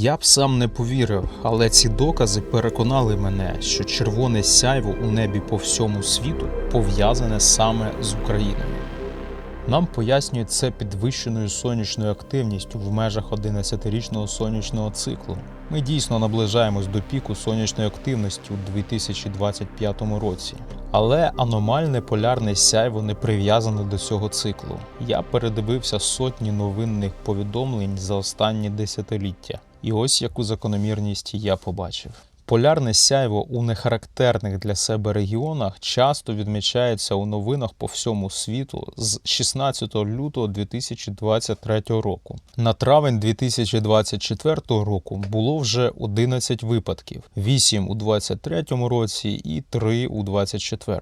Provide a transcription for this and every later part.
Я б сам не повірив, але ці докази переконали мене, що червоне сяйво у небі по всьому світу пов'язане саме з Україною. Нам пояснюють це підвищеною сонячною активністю в межах 11-річного сонячного циклу. Ми дійсно наближаємось до піку сонячної активності у 2025 році. Але аномальне полярне сяйво не прив'язане до цього циклу. Я передивився сотні новинних повідомлень за останні десятиліття. І ось яку закономірність я побачив. Полярне сяйво у нехарактерних для себе регіонах часто відмічається у новинах по всьому світу з 16 лютого 2023 року. На травень 2024 року було вже 11 випадків: 8 у 2023 році і 3 у 2024.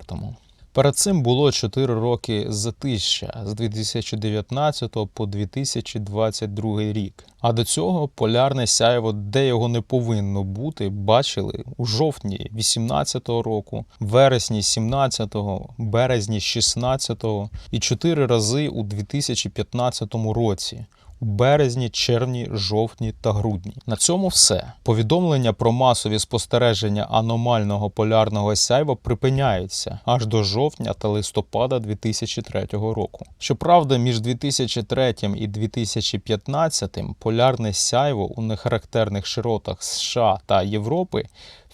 Перед цим було 4 роки затища з 2019 по 2022 рік. А до цього полярне сяйво, де його не повинно бути, бачили у жовтні 18-го року, вересні 17-го, березні 16-го і 4 рази у 2015 році. Березні, червні, жовтні та грудні. На цьому все. Повідомлення про масові спостереження аномального полярного сяйва припиняються аж до жовтня та листопада 2003 року. Щоправда, між 2003 і 2015 полярне сяйво у нехарактерних широтах США та Європи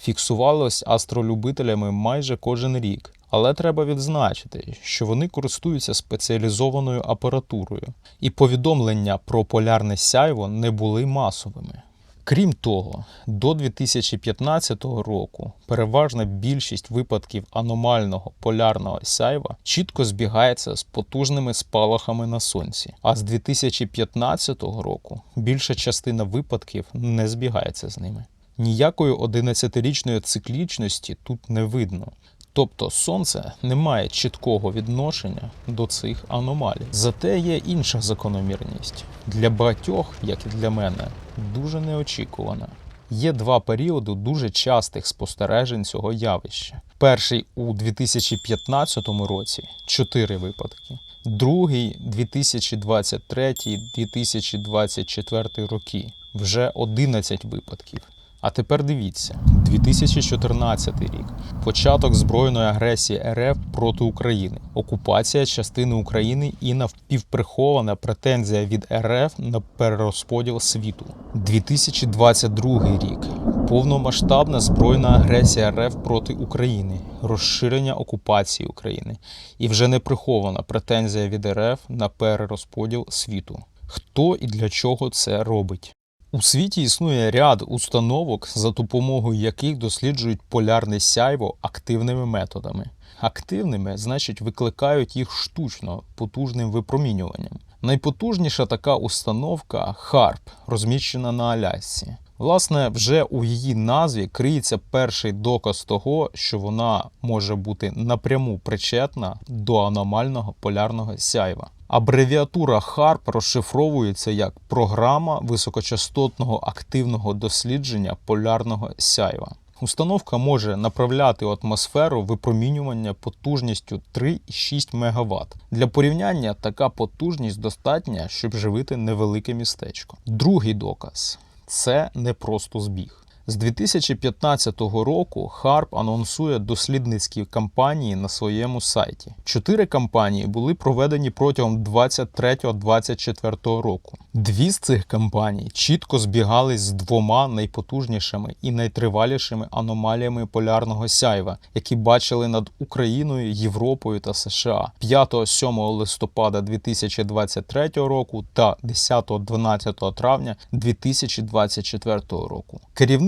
фіксувалось астролюбителями майже кожен рік. Але треба відзначити, що вони користуються спеціалізованою апаратурою, і повідомлення про полярне сяйво не були масовими. Крім того, до 2015 року переважна більшість випадків аномального полярного сяйва чітко збігається з потужними спалахами на сонці. А з 2015 року більша частина випадків не збігається з ними. Ніякої 11-річної циклічності тут не видно. Тобто сонце не має чіткого відношення до цих аномалій. Зате є інша закономірність для багатьох, як і для мене, дуже неочікувана. Є два періоди дуже частих спостережень цього явища. Перший у 2015 році 4 випадки, другий 2023-2024 роки вже 11 випадків. А тепер дивіться, 2014 рік, початок збройної агресії РФ проти України, окупація частини України і навпівприхована претензія від РФ на перерозподіл світу. 2022 рік. Повномасштабна збройна агресія РФ проти України, розширення окупації України і вже не прихована претензія від РФ на перерозподіл світу. Хто і для чого це робить? У світі існує ряд установок, за допомогою яких досліджують полярне сяйво активними методами. Активними, значить, викликають їх штучно потужним випромінюванням. Найпотужніша така установка HARP, розміщена на Алясці. Власне, вже у її назві криється перший доказ того, що вона може бути напряму причетна до аномального полярного сяйва. Абревіатура HARP розшифровується як програма високочастотного активного дослідження полярного сяйва. Установка може направляти у атмосферу випромінювання потужністю 3,6 МВт. Для порівняння така потужність достатня, щоб живити невелике містечко. Другий доказ це не просто збіг. З 2015 року Харп анонсує дослідницькі кампанії на своєму сайті. Чотири кампанії були проведені протягом 23-24 року. Дві з цих кампаній чітко збігались з двома найпотужнішими і найтривалішими аномаліями полярного сяйва, які бачили над Україною, Європою та США 5-7 листопада 2023 року та 10-12 травня 2024 року.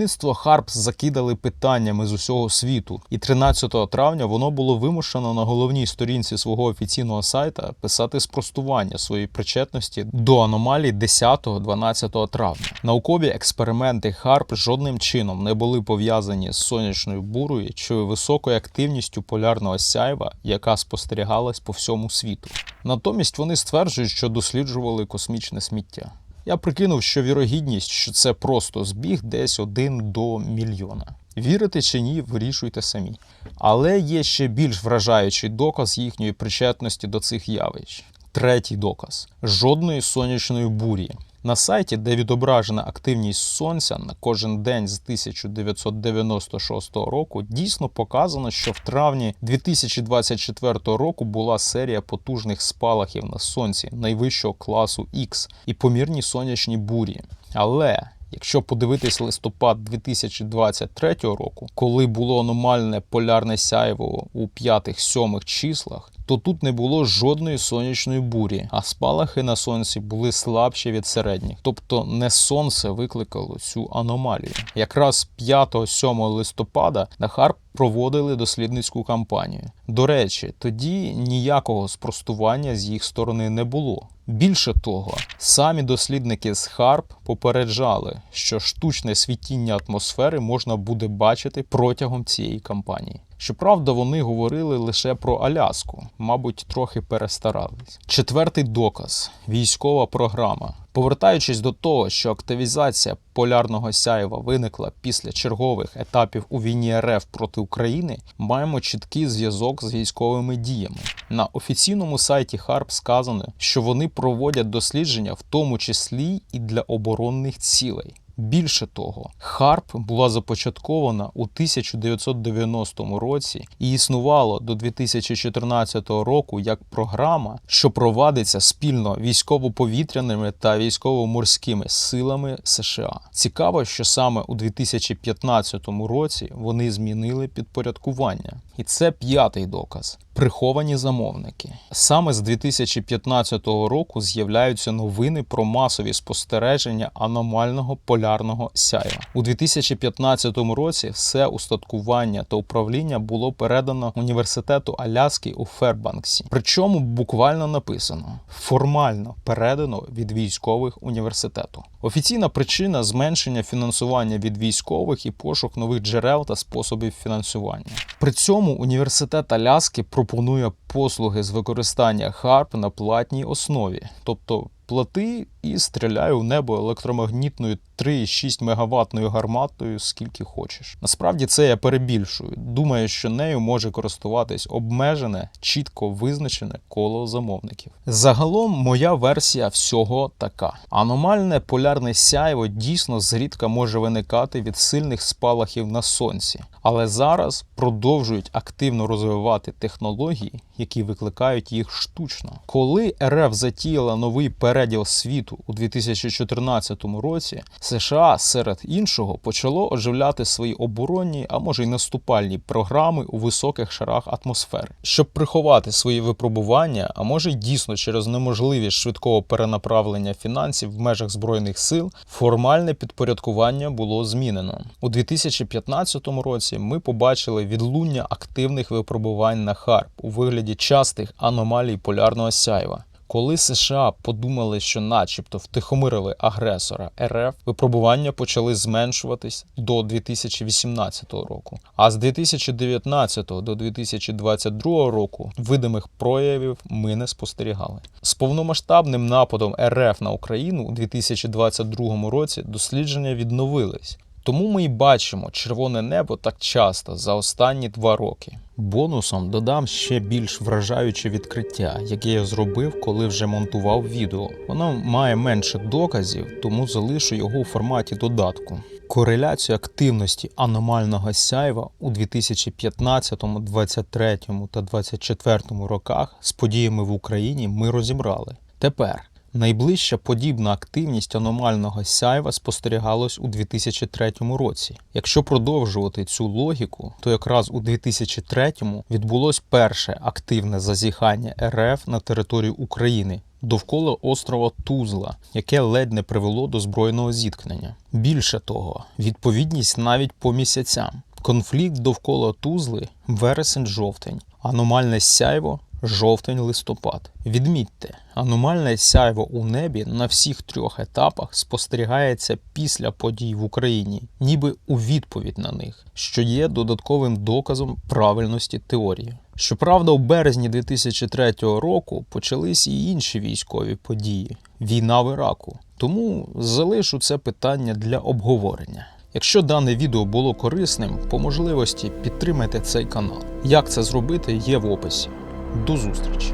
Керівництво Харпс закидали питаннями з усього світу, і 13 травня воно було вимушено на головній сторінці свого офіційного сайта писати спростування своєї причетності до аномалій 10-12 травня. Наукові експерименти Харп жодним чином не були пов'язані з сонячною бурою чи високою активністю полярного сяйва, яка спостерігалась по всьому світу. Натомість вони стверджують, що досліджували космічне сміття. Я прикинув, що вірогідність, що це просто збіг, десь один до мільйона. Вірите чи ні, вирішуйте самі. Але є ще більш вражаючий доказ їхньої причетності до цих явищ. Третій доказ: жодної сонячної бурі. На сайті, де відображена активність сонця на кожен день з 1996 року, дійсно показано, що в травні 2024 року була серія потужних спалахів на сонці найвищого класу X і помірні сонячні бурі. Але Якщо подивитись листопад 2023 року, коли було аномальне полярне сяйво у п'ятих-сьомих числах, то тут не було жодної сонячної бурі, а спалахи на сонці були слабші від середніх. Тобто не сонце викликало цю аномалію. Якраз 5-7 листопада на Харп проводили дослідницьку кампанію. До речі, тоді ніякого спростування з їх сторони не було. Більше того, самі дослідники з Харп попереджали, що штучне світіння атмосфери можна буде бачити протягом цієї кампанії. Щоправда, вони говорили лише про Аляску, мабуть, трохи перестарались. Четвертий доказ військова програма. Повертаючись до того, що активізація полярного сяєва виникла після чергових етапів у війні РФ проти України, маємо чіткий зв'язок з військовими діями. На офіційному сайті ХАРП сказано, що вони проводять дослідження, в тому числі і для оборонних цілей. Більше того, Харп була започаткована у 1990 році і існувала до 2014 року як програма, що провадиться спільно військово-повітряними та військово-морськими силами США. Цікаво, що саме у 2015 році вони змінили підпорядкування, і це п'ятий доказ. Приховані замовники саме з 2015 року з'являються новини про масові спостереження аномального полярного сяйва у 2015 році. Все устаткування та управління було передано університету Аляски у Фербанксі. Причому буквально написано формально передано від військових університету. Офіційна причина зменшення фінансування від військових і пошук нових джерел та способів фінансування. При цьому університет Аляски пропонує послуги з використання харп на платній основі, тобто плати і стріляй у небо електромагнітною 3,6 мегаваттною гарматою, скільки хочеш. Насправді це я перебільшую. Думаю, що нею може користуватись обмежене, чітко визначене коло замовників. Загалом, моя версія всього така: аномальне полярне сяйво дійсно зрідка може виникати від сильних спалахів на сонці, але зараз продовжують активно розвивати технології, які викликають їх штучно. Коли РФ затіяла новий переділ світу у 2014 році, США серед іншого почало оживляти свої оборонні, а може й наступальні програми у високих шарах атмосфери, щоб приховати свої випробування, а може й дійсно через неможливість швидкого перенаправлення фінансів в межах збройних сил, формальне підпорядкування було змінено у 2015 році. Ми побачили відлуння активних випробувань на ХАРП у вигляді частих аномалій полярного сяйва. Коли США подумали, що, начебто, втихомирили агресора РФ, випробування почали зменшуватись до 2018 року. А з 2019 до 2022 року видимих проявів ми не спостерігали. З повномасштабним нападом РФ на Україну у 2022 році дослідження відновились. Тому ми й бачимо червоне небо так часто за останні два роки. Бонусом додам ще більш вражаюче відкриття, яке я зробив, коли вже монтував відео. Воно має менше доказів, тому залишу його у форматі додатку. Кореляцію активності аномального сяйва у 2015, 23 та 24 роках з подіями в Україні ми розібрали. Тепер Найближча подібна активність аномального сяйва спостерігалась у 2003 році. Якщо продовжувати цю логіку, то якраз у 2003-му відбулось перше активне зазіхання РФ на територію України довкола острова Тузла, яке ледь не привело до збройного зіткнення. Більше того, відповідність навіть по місяцям. Конфлікт довкола Тузли вересень-жовтень, аномальне сяйво жовтень-листопад. Відмітьте, аномальне сяйво у небі на всіх трьох етапах спостерігається після подій в Україні, ніби у відповідь на них, що є додатковим доказом правильності теорії. Щоправда, у березні 2003 року почались і інші військові події війна в Іраку. Тому залишу це питання для обговорення. Якщо дане відео було корисним, по можливості підтримайте цей канал. Як це зробити, є в описі. До зустрічі!